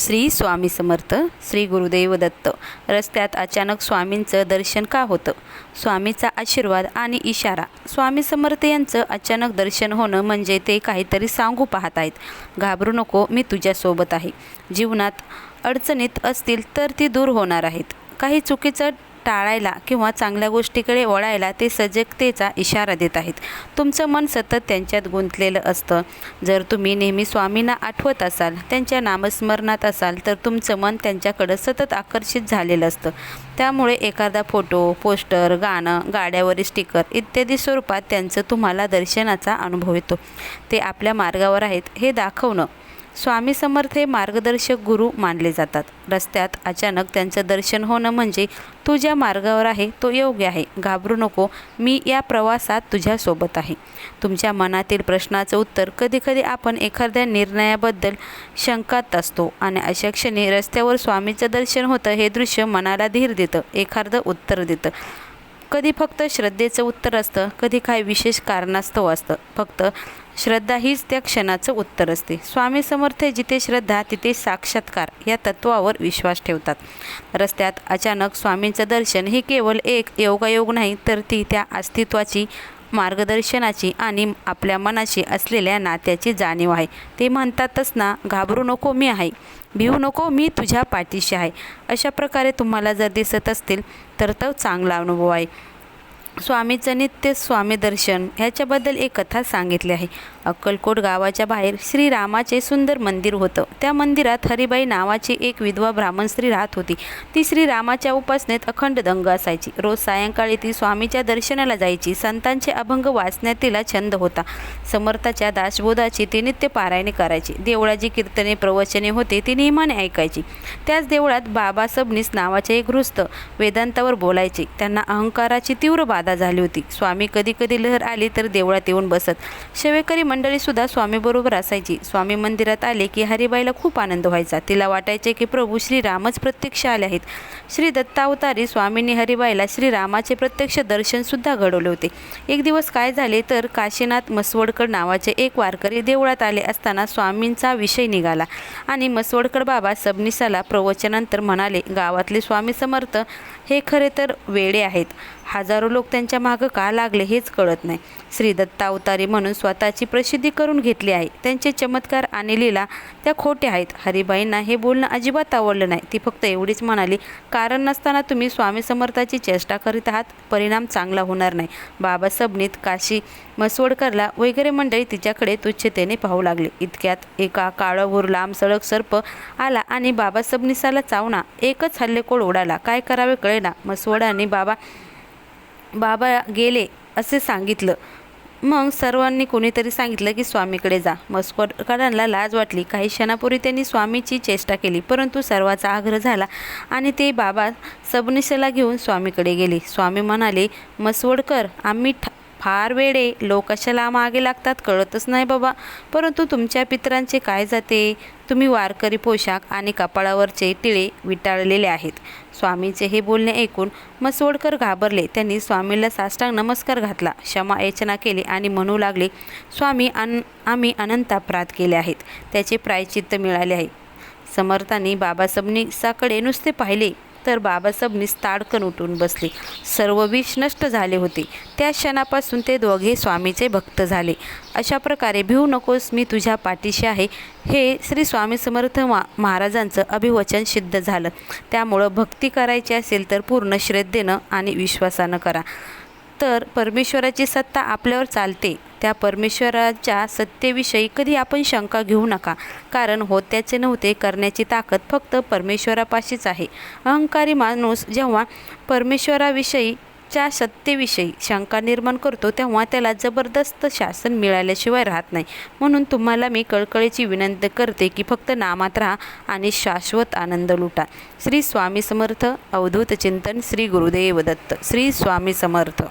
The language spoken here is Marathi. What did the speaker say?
श्री स्वामी समर्थ श्री गुरुदेव दत्त. रस्त्यात अचानक स्वामींचं दर्शन का होतं? स्वामीचा आशीर्वाद आणि इशारा. स्वामी समर्थ यांचं अचानक दर्शन होणं म्हणजे ते काहीतरी सांगू पाहत आहेत. घाबरू नको मी तुझ्यासोबत आहे. जीवनात अडचणीत असतील तर ती दूर होणार आहेत. काही चुकीचं टाळायला किंवा चांगल्या गोष्टीकडे वळायला ते सजगतेचा इशारा देत आहेत. तुमचं मन सतत त्यांच्यात गुंतलेलं असतं. जर तुम्ही नेहमी स्वामींना आठवत असाल त्यांच्या नामस्मरणात असाल तर तुमचं मन त्यांच्याकडं सतत आकर्षित झालेलं असतं. त्यामुळे एखादा फोटो पोस्टर गाणं गाड्यावरील स्टिकर इत्यादी स्वरूपात त्यांचं तुम्हाला दर्शनाचा अनुभव येतो. ते आपल्या मार्गावर आहेत हे दाखवणं स्वामी समर्थ हे मार्गदर्शक गुरु मानले जातात. रस्त्यात अचानक त्यांचं दर्शन होणं म्हणजे तू ज्या मार्गावर आहे तो योग्य आहे. घाबरू नको. मी या प्रवासात तुझ्यासोबत आहे. तुमच्या मनातील प्रश्नाचं उत्तर कधीकधी आपण एखाद्या निर्णयाबद्दल शंकात असतो आणि अशा क्षणी रस्त्यावर स्वामीचं दर्शन होतं हे दृश्य मनाला धीर देतं एखादं उत्तर देतं. कधी फक्त श्रद्धेचं उत्तर असतं कधी काही विशेष कारणास्तव असतं. फक्त श्रद्धा हीच त्या क्षणाचं उत्तर असते. स्वामी समर्थ जिथे श्रद्धा तिथे साक्षात्कार या तत्वावर विश्वास ठेवतात. रस्त्यात अचानक स्वामींचं दर्शन हे केवळ एक योगायोग नाही तर ती त्या अस्तित्वाची मार्गदर्शनाची आणि आपल्या मनाशी असलेल्या नात्याची जाणीव आहे. ते म्हणतातच ना घाबरू नको मी आहे. भिवू नको मी तुझ्या पाठीशी आहे. अशा प्रकारे तुम्हाला जर दिसत असतील तर तो चांगला अनुभव आहे. स्वामीचं नित्य स्वामी दर्शन ह्याच्याबद्दल एक कथा सांगितली आहे. अक्कलकोट गावाच्या बाहेर श्रीरामाचे सुंदर मंदिर होतं. त्या मंदिरात हरिबाई नावाची एक विधवा ब्राह्मण स्त्री राहत होती. ती श्रीरामाच्या उपासनेत अखंड दंग असायची. रोज सायंकाळी ती स्वामीच्या दर्शनाला जायची. संतांचे अभंग वाचण्यात तिला छंद होता. समर्थाच्या दासबोधाची ती नित्य पारायणे करायची. देवळाची कीर्तने प्रवचने होते ती नियमाने ऐकायची. त्याच देवळात बाबा सबनीस नावाचे एक गृहस्थ वेदांतावर बोलायचे. त्यांना अहंकाराची तीव्र बाधा झाली होती. स्वामी कधी कधी लहर आली तर देवळात येऊन बसत. शेवेकरी मंडळीसुद्धा स्वामीबरोबर असायची. स्वामी मंदिरात आले की हरिबाईला खूप आनंद व्हायचा. तिला वाटायचे की प्रभू श्रीरामच प्रत्यक्ष आले आहेत. श्री दत्तावतारी स्वामींनी हरिबाईला श्रीरामाचे प्रत्यक्ष दर्शनसुद्धा घडवले होते. एक दिवस काय झाले तर काशीनाथ मसवडकर नावाचे एक वारकरी देवळात आले असताना स्वामींचा विषय निघाला. आणि मसवडकर बाबा सबनिसाला प्रवचनानंतर म्हणाले गावातले स्वामी समर्थ हे खरे तर वेडे आहेत. हजारो लोक त्यांच्या मागं का लागले हेच कळत नाही. श्री दत्तावतारी म्हणून स्वतःची प्रसिद्धी करून घेतली आहे. त्यांचे चमत्कार आणि लीला त्या खोट्या आहेत. हरिबाईंना हे बोलणं अजिबात आवडलं नाही. ती फक्त एवढीच म्हणाली कारण नसताना तुम्ही स्वामी समर्थाची चेष्टा करीत आहात. परिणाम चांगला होणार नाही. बाबा सबनीत काशी मसवडकरला वगैरे मंडळी तिच्याकडे तुच्छतेने पाहू लागले. इतक्यात एका काळभोर लांब सडक सर्प आला आणि बाबा सबनिसाला चावना एकच हल्लेकोड उडाला काय करावे कळेना. मसवडाने बाबा बाबा गेले असे सांगितलं. मग सर्वांनी कोणीतरी सांगितलं की स्वामीकडे जा. मस्कोटकरांना लाज वाटली. काही क्षणापूर्वी त्यांनी स्वामीची चेष्टा केली परंतु सर्वाचा आग्रह झाला आणि ते बाबा सबनिशेला घेऊन स्वामीकडे गेले. स्वामी म्हणाले मसवडकर आम्ही ठा फार वेळे लोक कशाला मागे लागतात कळतच नाही बाबा. परंतु तुमच्या पित्रांचे काय जाते? तुम्ही वारकरी पोशाख आणि कपाळावरचे टिळे विटाळलेले आहेत. स्वामीचे हे बोलणे ऐकून मसवडकर घाबरले. त्यांनी स्वामीला साष्टांग नमस्कार घातला. क्षमा याचना केली आणि म्हणू लागले स्वामी अन आम्ही अनंत अपराध केले आहेत. त्याचे प्रायचित्त मिळाले आहे. समर्थांनी बाबासबनीसाकडे नुसते पाहिले. तर बाबासाहेब ताडकन उठून बसले. सर्व विष नष्ट झाले होते. त्या क्षणापासून ते दोघे स्वामीचे भक्त झाले. अशा प्रकारे भिवू नकोस मी तुझ्या पाठीशी आहे. हे श्री स्वामी समर्थ मा महाराजांचं अभिवचन सिद्ध झालं. त्यामुळं भक्ती करायची असेल तर पूर्ण श्रद्धेनं आणि विश्वासानं करा. तर परमेश्वराची सत्ता आपल्यावर चालते. त्या परमेश्वराच्या सत्तेविषयी कधी आपण शंका घेऊ नका. कारण होत्याचे नव्हते करण्याची ताकद फक्त परमेश्वरापाशीच आहे. अहंकारी माणूस जेव्हा परमेश्वराविषयी च्या सत्तेविषयी शंका निर्माण करतो तेव्हा त्याला जबरदस्त शासन मिळाल्याशिवाय राहत नाही. म्हणून तुम्हाला मी कळकळीची विनंती करते की फक्त नामात राहा आणि शाश्वत आनंद लुटा. श्री स्वामी समर्थ अवधूत चिंतन श्री गुरुदेव दत्त. श्री स्वामी समर्थ.